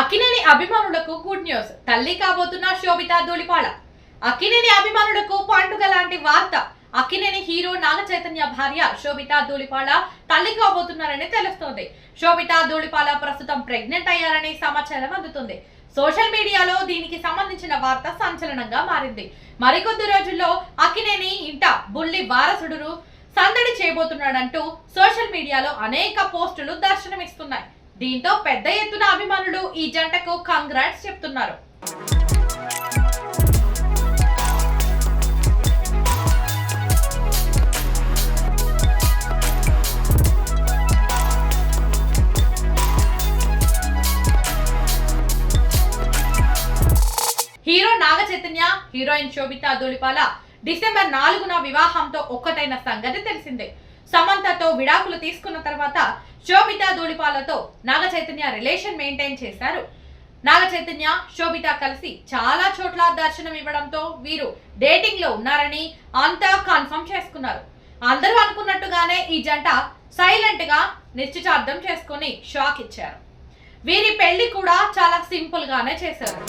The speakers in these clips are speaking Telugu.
అక్కినేని అభిమానులకు గుడ్ న్యూస్ తల్లి కాబోతున్న శోభిత ధూళిపాళ. అక్కినేని అభిమానులకు పండుగ లాంటి వార్త. అక్కినేని హీరో నాగ చైతన్య భార్య శోభిత ధూళిపాళ తల్లి కాబోతున్నారని తెలుస్తోంది. శోభిత ధూళిపాళ ప్రస్తుతం ప్రెగ్నెంట్ అయ్యారని సమాచారం అందుతుంది. సోషల్ మీడియాలో దీనికి సంబంధించిన వార్త సంచలనంగా మారింది. మరికొద్ది రోజుల్లో అక్కినేని ఇంట బుల్లి వారసుడును సందడి చేయబోతున్నాడంటూ సోషల్ మీడియాలో అనేక పోస్టులు దర్శనమిస్తున్నాయి. దీంతో పెద్ద ఎత్తున అభిమానులు ఈ జంటకు కంగ్రాట్స్ చెప్తున్నారు. Hero Naga Chaitanya heroine Sobhita Dhulipala December నాలుగున వివాహంతో ఒక్కటైన సంగతి తెలిసిందే. సమంతతో విడాకులు తీసుకున్న తర్వాత శోభిత ధూళిపాలతో నాగ చైతన్య రిలేషన్ మెయింటైన్ చేశారు. నాగ చైతన్య శోభిత కలిసి చాలా చోట్ల దర్శనం ఇవ్వడంతో వీరు డేటింగ్లో ఉన్నారని అంతా కన్ఫర్మ్ చేసుకున్నారు. అందరూ అనుకున్నట్టుగానే ఈ జంట సైలెంట్గా నిశ్చితార్థం చేసుకుని షాక్ ఇచ్చారు. వీరి పెళ్ళి కూడా చాలా సింపుల్ గానే చేశారు.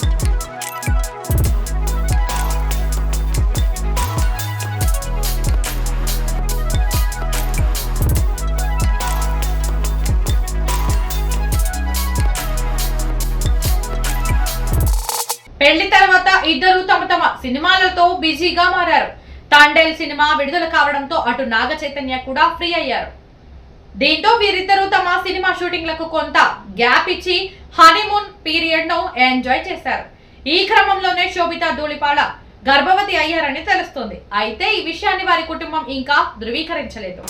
పెళ్ళి తర్వాత ఇద్దరు తమ తమ సినిమాలతో బిజీగా మారారు. తాండేల్ సినిమా విడుదల కావడంతో అటు నాగ చైతన్య కూడా ఫ్రీ అయ్యారు. దీంతో వీరిద్దరూ తమ సినిమా షూటింగ్లకు కొంత గ్యాప్ ఇచ్చి హనీమూన్ పీరియడ్ను ఎంజాయ్ చేశారు. ఈ క్రమంలోనే శోభిత ధూళిపాళ గర్భవతి అయ్యారని తెలుస్తుంది. అయితే ఈ విషయాన్ని వారి కుటుంబం ఇంకా ధృవీకరించలేదు.